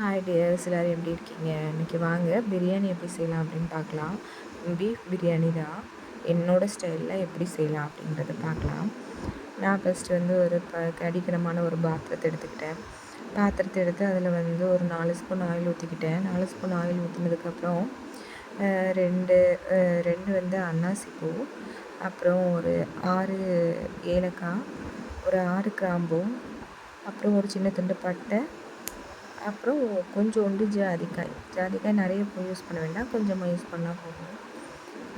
Hi tears எல்லோரும் எப்படி இருக்கீங்க? இன்றைக்கி வாங்க பிரியாணி எப்படி செய்யலாம் அப்படின்னு பார்க்கலாம். பீஃப் பிரியாணி தான். என்னோடய ஸ்டைலில் எப்படி செய்யலாம் அப்படின்றத பார்க்கலாம். நான் ஃபஸ்ட்டு வந்து ஒரு ப கடிக்கணமான ஒரு பாத்திரத்தை எடுத்துக்கிட்டேன். பாத்திரத்தை எடுத்து அதில் வந்து ஒரு நாலு ஸ்பூன் ஆயில் ஊற்றிக்கிட்டேன் நாலு ஸ்பூன் ஆயில் ஊற்றினதுக்கப்புறம் ரெண்டு ரெண்டு வந்து அன்னாசி பூ அப்புறம் ஒரு ஆறு ஏலக்காய் ஒரு ஆறு கிராம்பும் அப்புறம் ஒரு சின்ன துண்டு பட்டை அப்புறம் கொஞ்சோண்டு ஜாதிக்காய். ஜாதிக்காய் நிறைய யூஸ் பண்ண வேண்டாம். கொஞ்சமாக யூஸ் பண்ணால் போதும்.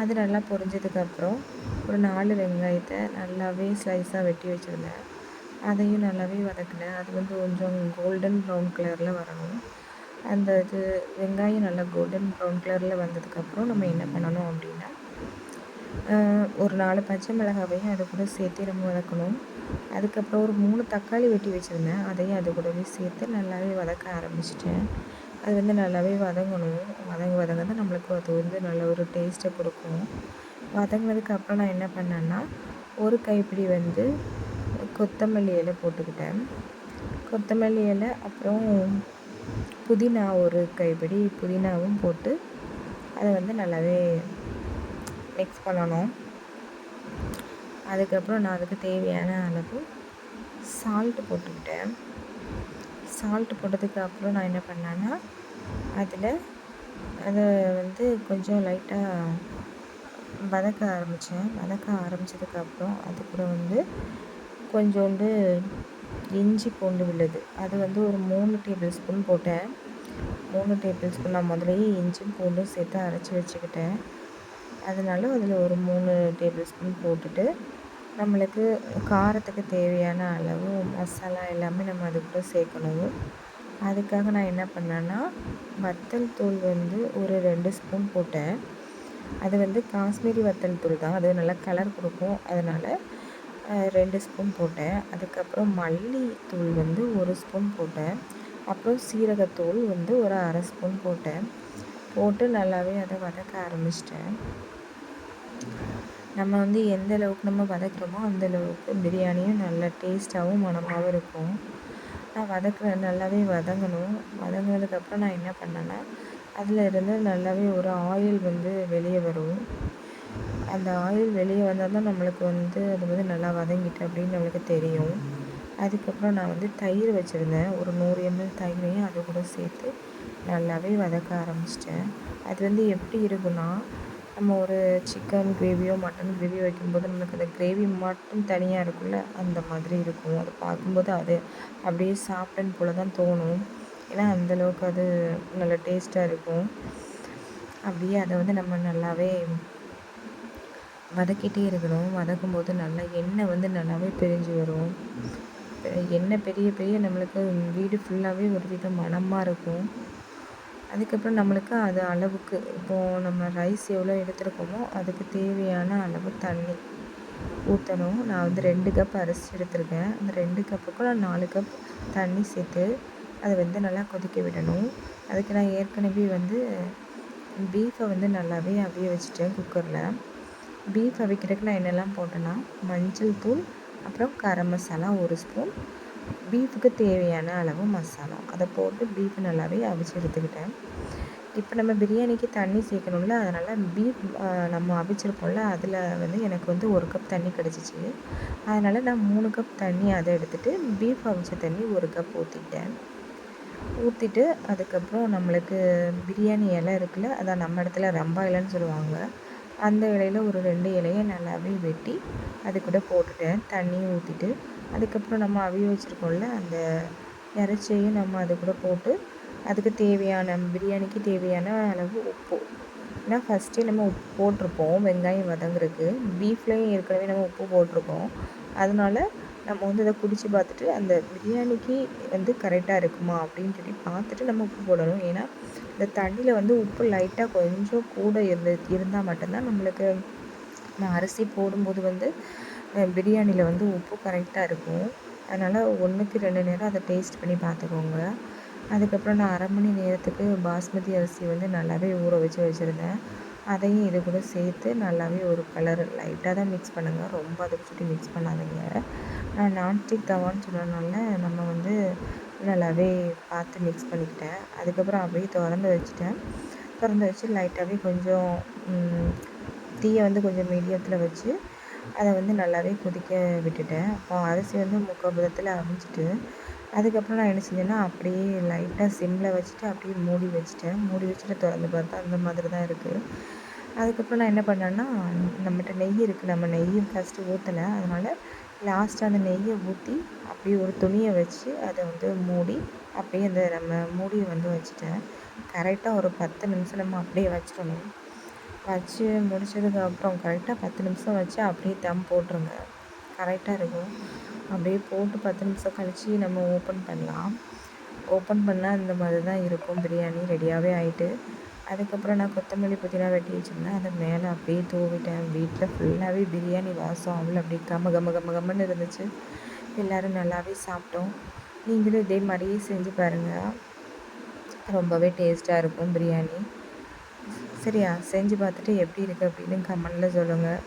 அது நல்லா பொரிஞ்சதுக்கப்புறம் ஒரு நாலு வெங்காயத்தை நல்லாவே ஸ்லைஸாக வெட்டி வச்சுருந்தேன். அதையும் நல்லாவே வதக்கினேன். அது வந்து கொஞ்சம் கோல்டன் ப்ரௌன் கலரில் வரணும். அந்த இது வெங்காயம் நல்லா கோல்டன் ப்ரௌன் கலரில் வந்ததுக்கப்புறம் நம்ம என்ன பண்ணணும் அப்படின்னா ஒரு நாலு பச்சை மிளகாவையும் அது கூட சேர்த்து நம்ம வதக்கணும். அதுக்கப்புறம் ஒரு மூணு தக்காளி வெட்டி வச்சுருந்தேன். அதையும் அது கூடவே சேர்த்து நல்லாவே வதக்க ஆரம்பிச்சிட்டேன். அது வந்து நல்லாவே வதங்கணும். வதங்க வதங்க தான் நம்மளுக்கு அது வந்து நல்ல ஒரு டேஸ்ட்டை கொடுக்கும். வதங்கினதுக்கப்புறம் நான் என்ன பண்ணேன்னா ஒரு கைப்பிடி வந்து கொத்தமல்லி இலை போட்டுக்கிட்டேன். கொத்தமல்லி இலை அப்புறம் புதினா ஒரு கைப்பிடி புதினாவும் போட்டு அதை வந்து நல்லாவே மிக்ஸ் பண்ணணும். அதுக்கப்புறம் நான் அதுக்கு தேவையான அளவு சால்ட்டு போட்டுக்கிட்டேன். சால்ட்டு போட்டதுக்கு அப்புறம் நான் என்ன பண்ணேன்னா அதில் அதை வந்து கொஞ்சம் லைட்டாக வதக்க ஆரம்பித்தேன் வதக்க ஆரம்பித்ததுக்கப்புறம் அது கூட வந்து கொஞ்சோண்டு இஞ்சி பூண்டு விழுது. அது வந்து ஒரு மூணு டேபிள் ஸ்பூன் போட்டேன். மூணு டேபிள் ஸ்பூன் நான் முதலையே இஞ்சியும் பூண்டும் சேர்த்து அரைச்சி வச்சுக்கிட்டேன். அதனால அதில் ஒரு மூணு டேபிள் ஸ்பூன் போட்டுட்டு நம்மளுக்கு காரத்துக்கு தேவையான அளவு மசாலா எல்லாமே நம்ம அது கூட சேர்க்கணும். அதுக்காக நான் என்ன பண்ணேன்னா வத்தல் தூள் வந்து ஒரு ரெண்டு ஸ்பூன் போட்டேன். அது வந்து காஷ்மீரி வத்தல் தூள் தான். அது நல்லா கலர் கொடுக்கும். அதனால் ரெண்டு ஸ்பூன் போட்டேன். அதுக்கப்புறம் மல்லி தூள் வந்து ஒரு ஸ்பூன் போட்டேன். அப்புறம் சீரகத்தூள் வந்து ஒரு அரை ஸ்பூன் போட்டேன். போட்டு நல்லாவே அதை வதக்க ஆரம்பிச்சிட்டேன். நம்ம வந்து எந்த அளவுக்கு நம்ம வதக்குறோமோ அந்த அளவுக்கு பிரியாணியும் நல்லா டேஸ்ட்டாகவும் மணமாகவும் இருக்கும். நான் வதக்குற நல்லாவே வதங்கணும். வதங்கினதுக்கப்புறம் நான் என்ன பண்ணேன்னா அதில் இருந்து நல்லாவே ஒரு ஆயில் வந்து வெளியே வரும். அந்த ஆயில் வெளியே வந்தால் தான் நம்மளுக்கு வந்து அது வந்து நல்லா வதங்கிட்டு அப்படின்னு நம்மளுக்கு தெரியும். அதுக்கப்புறம் நான் வந்து தயிர் வச்சுருந்தேன். ஒரு நூறு எம்எல் தயிரையும் அது கூட சேர்த்து நல்லாவே வதக்க ஆரம்பிச்சிட்டேன். அது வந்து எப்படி இருக்குன்னா நம்ம ஒரு சிக்கன் கிரேவியோ மட்டன் கிரேவியோ வைக்கும்போது நம்மளுக்கு அந்த கிரேவி மட்டும் தனியாக இருக்கும்ல அந்த மாதிரி இருக்கும். அதை பார்க்கும்போது அது அப்படியே சாப்பிட்டேன் போல தான் தோணும். ஏன்னா அந்தளவுக்கு அது நல்ல டேஸ்ட்டாக இருக்கும். அப்படியே அதை வந்து நம்ம நல்லாவே வதக்கிட்டே இருக்கணும். வதக்கும்போது நல்லா எண்ணெய் வந்து நல்லாவே பிரிஞ்சு வரும். எண்ணெய் பெரிய பெரிய நம்மளுக்கு வீடு ஃபுல்லாகவே ஒரு வித மணமாக இருக்கும். அதுக்கப்புறம் நம்மளுக்கு அது அளவுக்கு இப்போது நம்ம ரைஸ் எவ்வளோ எடுத்துருக்கோமோ அதுக்கு தேவையான அளவு தண்ணி ஊற்றணும் நான் வந்து ரெண்டு கப் அரிசி எடுத்திருக்கேன். அந்த ரெண்டு கப்புக்கும் நான் நாலு கப் தண்ணி சேர்த்து அதை வந்து நல்லா கொதிக்க விடணும். அதுக்கு நான் ஏற்கனவே வந்து பீஃபை வந்து நல்லாவே அவிய வச்சுட்டேன் குக்கரில் பீஃப் அவிக்கிறதுக்கு நான் என்னெல்லாம் போட்டேன்னா மஞ்சள் தூள் அப்புறம் கரம் மசாலா ஒரு ஸ்பூன் பீஃபுக்கு தேவையான அளவு மசாலா. அதை போட்டு பீஃப் நல்லாவே அவிச்சு எடுத்துக்கிட்டேன். இப்போ நம்ம பிரியாணிக்கு தண்ணி சேர்க்கணும்ல அதனால் பீஃப் நம்ம அவிச்சிருப்போம்ல அதில் வந்து எனக்கு வந்து ஒரு கப் தண்ணி கிடச்சிச்சு. அதனால் நான் மூணு கப் தண்ணி அதை எடுத்துகிட்டு பீஃப் அவிச்ச தண்ணி ஒரு கப் ஊற்றிட்டேன் ஊற்றிட்டு அதுக்கப்புறம் நம்மளுக்கு பிரியாணி இலை இருக்குல்ல அதான் நம்ம இடத்துல ரம்பா இலைன்னு சொல்லுவாங்க அந்த இலையில் ஒரு ரெண்டு இலையை நல்லாவே வெட்டி அது கூட போட்டுட்டேன். தண்ணியும் ஊற்றிட்டு அதுக்கப்புறம் நம்ம அவிய வச்சுருக்கோம்ல அந்த இறைச்சியையும் நம்ம அது கூட போட்டு அதுக்கு தேவையான பிரியாணிக்கு தேவையான அளவு உப்பு. ஏன்னா ஃபஸ்ட்டே நம்ம உப்பு போட்டிருப்போம் வெங்காயம் வதங்குறதுக்கு. பீஃப்லேயும் ஏற்கனவே நம்ம உப்பு போட்டிருக்கோம். அதனால நம்ம வந்து அதை குடித்து பார்த்துட்டு அந்த பிரியாணிக்கு வந்து கரெக்டாக இருக்குமா அப்படின்னு சொல்லி பார்த்துட்டு நம்ம உப்பு போடணும். ஏன்னா இந்த தண்ணியில் வந்து உப்பு லைட்டாக கொஞ்சம் கூட இருந்து இருந்தால் மட்டும்தான் நம்மளுக்கு நம்ம அரிசி போடும்போது வந்து பிரியாணியில் வந்து உப்பு கரெக்டாக இருக்கும். அதனால் ஒன்றுக்கு ரெண்டு நேரம் அதை டேஸ்ட் பண்ணி பார்த்துக்கோங்க அதுக்கப்புறம் நான் அரை மணி நேரத்துக்கு பாஸ்மதி அரிசி வந்து நல்லாவே ஊற வச்சு வச்சுருந்தேன். அதையும் இது கூட சேர்த்து நல்லாவே ஒரு கலர் லைட்டாக தான் மிக்ஸ் பண்ணுங்கள் ரொம்ப அதை சுற்றி மிக்ஸ் பண்ணாதீங்க. நான் நான்ஸ்டிக் தவான்னு சொன்னதுனால நம்ம வந்து நல்லாவே பார்த்து மிக்ஸ் பண்ணிக்கிட்டேன். அதுக்கப்புறம் அப்படியே திறந்து வச்சுட்டேன். திறந்து வச்சு லைட்டாகவே கொஞ்சம் தீயை வந்து கொஞ்சம் மீடியத்தில் வச்சு அதை வந்து நல்லாவே கொதிக்க விட்டுட்டேன். அப்போ அரிசி வந்து முக்கால் பதத்தில் அவிஞ்சிட்டு அதுக்கப்புறம் நான் என்ன செஞ்சேன்னா அப்படியே லைட்டாக சிம்மில் வச்சுட்டு அப்படியே மூடி வச்சுட்டேன். மூடி வச்சுட்டு திறந்து பார்த்தா அந்த மாதிரி தான் இருக்குது அதுக்கப்புறம் நான் என்ன பண்ணேன்னா நம்மகிட்ட நெய் இருக்குது நம்ம நெய்யும் ஃபஸ்ட்டு ஊற்றலை அதனால் லாஸ்ட்டாக அந்த நெய்யை ஊற்றி அப்படியே ஒரு துணியை வச்சு அதை வந்து மூடி அப்படியே அந்த நம்ம மூடியை வந்து வச்சுட்டேன். கரெக்டாக ஒரு பத்து நிமிஷம் நம்ம அப்படியே வச்சிடணும் வச்சு முடிச்சதுக்கப்புறம் கரெக்டாக பத்து நிமிஷம் வச்சு அப்படியே தம் போட்டுருங்க. கரெக்டாக இருக்கும். அப்படியே போட்டு பத்து நிமிஷம் கழித்து நம்ம ஓப்பன் பண்ணலாம். ஓப்பன் பண்ணால் இந்த மாதிரி தான் இருக்கும். பிரியாணி ரெடியாகவே ஆகிட்டு அதுக்கப்புறம் நான் கொத்தமல்லி புதினா வெட்டி வச்சுருந்தேன். அதை மேலே அப்படியே தூவிட்டேன். வீட்டில் ஃபுல்லாகவே பிரியாணி வாசம் அவ்வளோ அப்படியே கம்ம கம்ம கம்ம கம்மன்னு இருந்துச்சு. எல்லோரும் நல்லாவே சாப்பிட்டோம். நீங்களும் இதே மாதிரியே செஞ்சு பாருங்கள் ரொம்பவே டேஸ்ட்டாக இருக்கும் பிரியாணி. சரியா செஞ்சு பார்த்துட்டு எப்படி இருக்குது அப்படின்னு கமெண்டில் சொல்லுங்கள்